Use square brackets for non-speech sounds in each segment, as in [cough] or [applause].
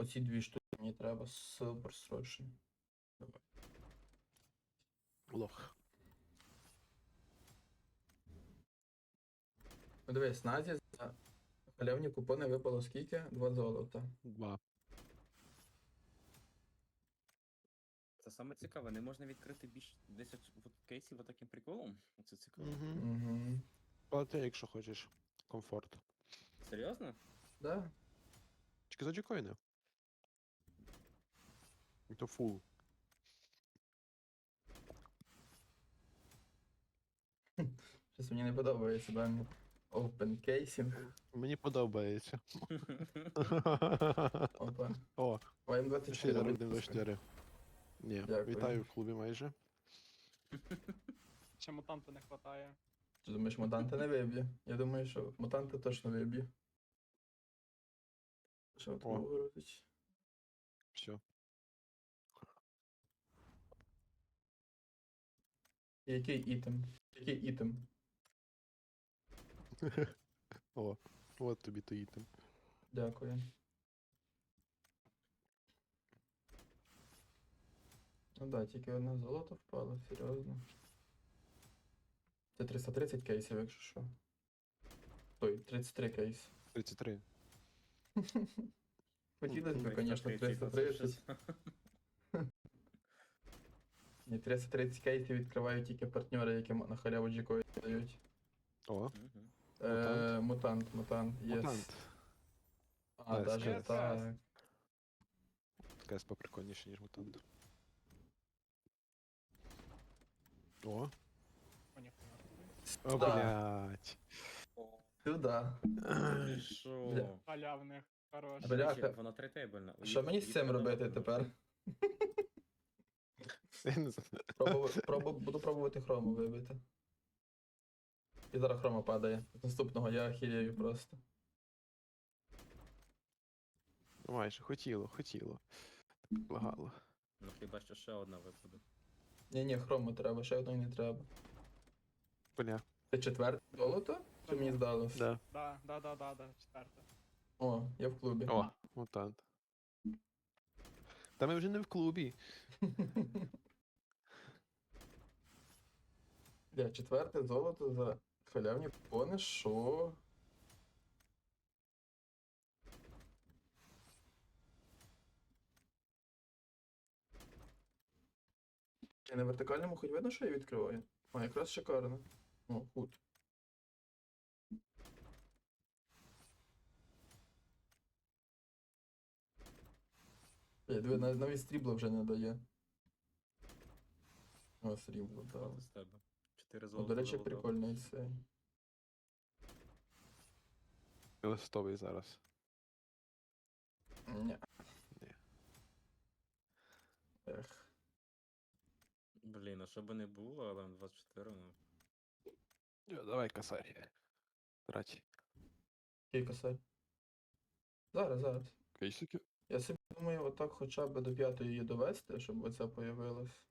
Оці дві штуки мені треба супер срочно. Давай. Лох. Ну дивись, Назі за халявні купони випало скільки? Два золота. Два. Це саме цікаве, не можна відкрити більш 10 кейсів отаким приколом. Оце цікаво. Угу. Угу. Плати, якщо хочеш. Комфорт. Серйозно? Да? Тільки за джекоїни. І То фул. Щось мені не подобається, да? мені Open casing. Мені подобається. [laughs] Опа. О, ОМ ще 24. зараз будь ласка. 24. Ні, Дякую. вітаю в клубі майже. [laughs] Ще мутанта не хватає. Ти думаєш, мутанта не виб'є? Я думаю, що мутанта точно виб'є. Що там О. Все. Який ітем? Який ітем? [laughs] О, от тобі то ітем. Дякую. Ну да, тільки одне золото впало, серйозно. Це 330 кейсів, якщо що. Ой, 33 кейси. 33. Хотілося б, 330, звісно, 330. Ні, 330 кейсів відкривають тільки партнери, які на халяву джікої дають. О, Е, мутант, мутант, єс. мутант. А, даже так. КС поприкольніше, ніж мутант. О, О, о, блядь. Сюда. Що? Халявних, хорош. Бля. Бляха. Вона тритейбельна. Що мені з цим робити тепер? Я не знаю. Пробу- [laughs] пробу- буду пробувати хрому вибити. І зараз хрома падає. З Наступного я ахією просто. Ну, Майже, хотіло, хотіло. Благало. Ну хіба що ще одна випаде. Ні, ні, хрому треба, ще одної не треба. Бля, Це четверте золото? Чи мені здалося? да. Да, да, да, да, да, четверте. О, я в клубі. О, мутант. Та ми вже не в клубі. [laughs] Бля, четверте золото за халявні фони, що? Я на вертикальному хоч видно, що я відкриваю. А, якраз шикарно. О, хут. Я е, диви, навіть срібло вже не дає. О, срібло, так. Да. 4 золота. Ну, до речі, заводили. прикольний цей. Листовий зараз. Ні. Ні. Ех. Блін, а що би не було, але 24, ну. Йо, давай косарь. Трать. Який косарь? Зараз, зараз. Кейсики? Я собі думаю, отак хоча б до п'ятої її довести, щоб оце появилось.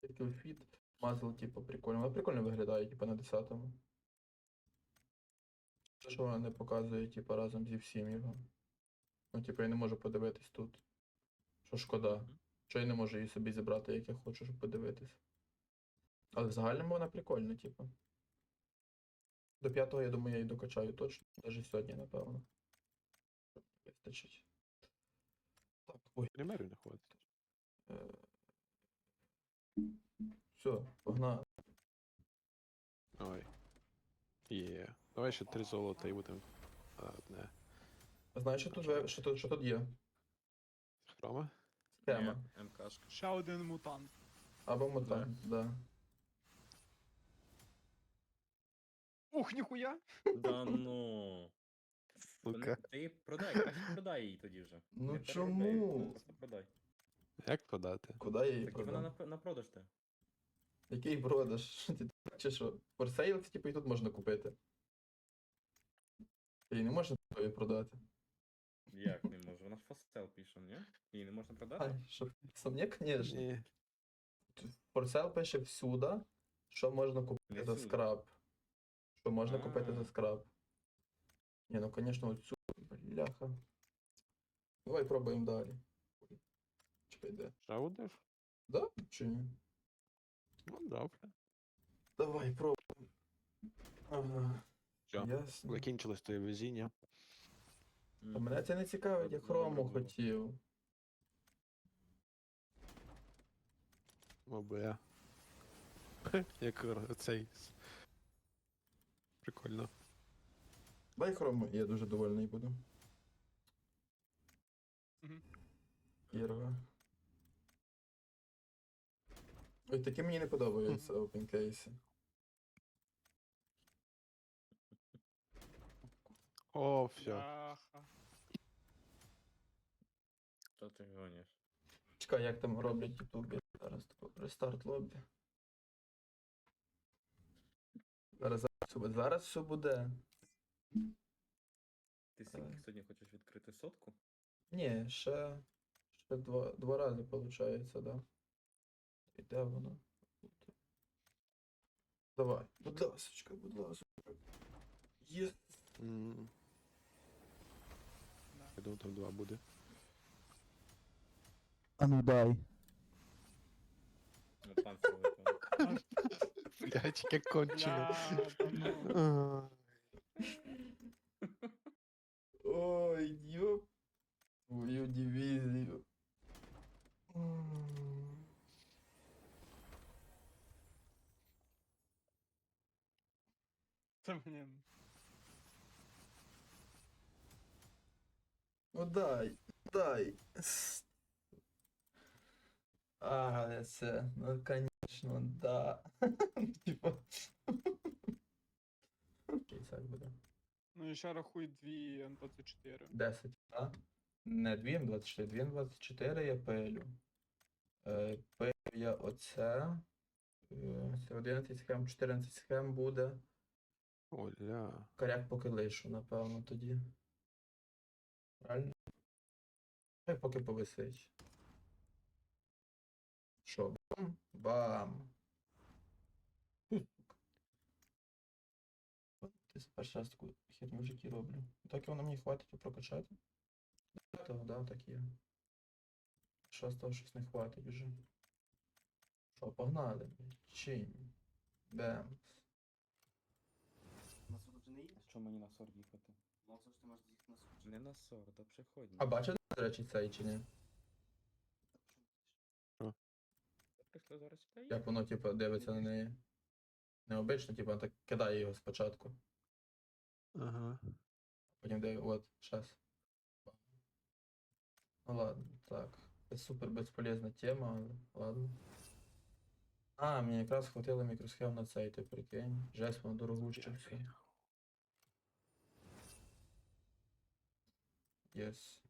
Тільки в фіт. Мазл, типу, прикольно. Вона прикольно виглядає, типу, на 10-му. Що вона не показує, типу, разом зі всім його. Ну, типу, я не можу подивитись тут. Що шкода. Що я не можу її собі зібрати, як я хочу, щоб подивитись. Але в загальному вона прикольна, типу. До п'ятого, я думаю, я її докачаю точно. Навіть сьогодні, напевно. Вистачить. Так, ой. Примерів не хватить. Все, погнали. Ой. Є. Давай ще три золота і будемо. а, Одне. Знаєш, що тут, ви- що тут, що тут є? Хрома? Схема. Ні, МКшка. Ще один мутант. Або мутант, да. Ух, ніхуя! Да [laughs] ну. Сука. Ти продай, краще продай її тоді вже. Ну Не переробляй, чому? Просто продай. Як продати? Куди я її Так і вона продам? на, на продаж те. Який продаж? [laughs] Ти чи що? Форсейл, це типу і тут можна купити. Її не можна такої продати. Як не можу? Вона ж фастел пише, ні? Її не можна продати? Ай, що сам ні, звісно. Ні. Форсейл пише всюди, що можна купити Не за скраб. Що можна купити за скраб. Ні, ну звісно, оцю, бляха. Давай пробуємо далі. Чекай, де? Ще будеш? Да? Чи ні? Ну, добре. Давай, пробуємо. Ага. Що? Ясно. Закінчилось твоє везіння. А мене це не цікавить, я хрому хотів. ОБ. [laughs] Як цей. Прикольно. Дай хрому, я дуже довольний буду. Мгм. Ірга. Ой, такі мені не подобаються опенкейси. О, все. Бляха. Що ти гониш? Чекай, як там роблять Ютубі. Зараз тако, рестарт лобі. Зараз, зараз, все буде. зараз все буде. Ти скільки Так. сьогодні хочеш відкрити сотку? Ні, ще, ще два, два рази виходить, да. І де воно? Давай, будь ласочка, будь ласка. Є. Да. Я думаю, там два буде. А ну дай. Ну. Блять, та ну. Ой, ёп. Твою дивизию. Це мені. Ну дай, дай. А, це, ну конечно, да. [laughs] Типа. Так буде. Ну і ще рахуй дві М24. 10, а? Не 2 М24, 2 М24 я пилю. Е, пилю я оце. Е, Це 11 схем, 14 схем буде. Оля. Коряк поки лишу, напевно, тоді. Правильно? Хай поки повисить. Що? Бам? Бам. Ти перший раз таку в житті роблю. Так воно мені хватить прокачати. Того, да, так є. Що з того щось не хватить вже. Що, погнали. Чим? Бем. На суд вже не їдеш? Що мені на сор їхати? Ну, ж ти можеш їхати на суд. Не на сор, та приходь. А бачите, до речі, цей чи ні? Прийшли зараз сюди. Як воно, типу, дивиться на неї. Необично, типу, так кидає його спочатку. Ага. Потім де, от, щас. Ну ладно, так. Це супер безполезна тема, але ладно. А, мені якраз хватило мікросхем на цей, ти прикинь. Жесть, воно дорогуще все. Єс.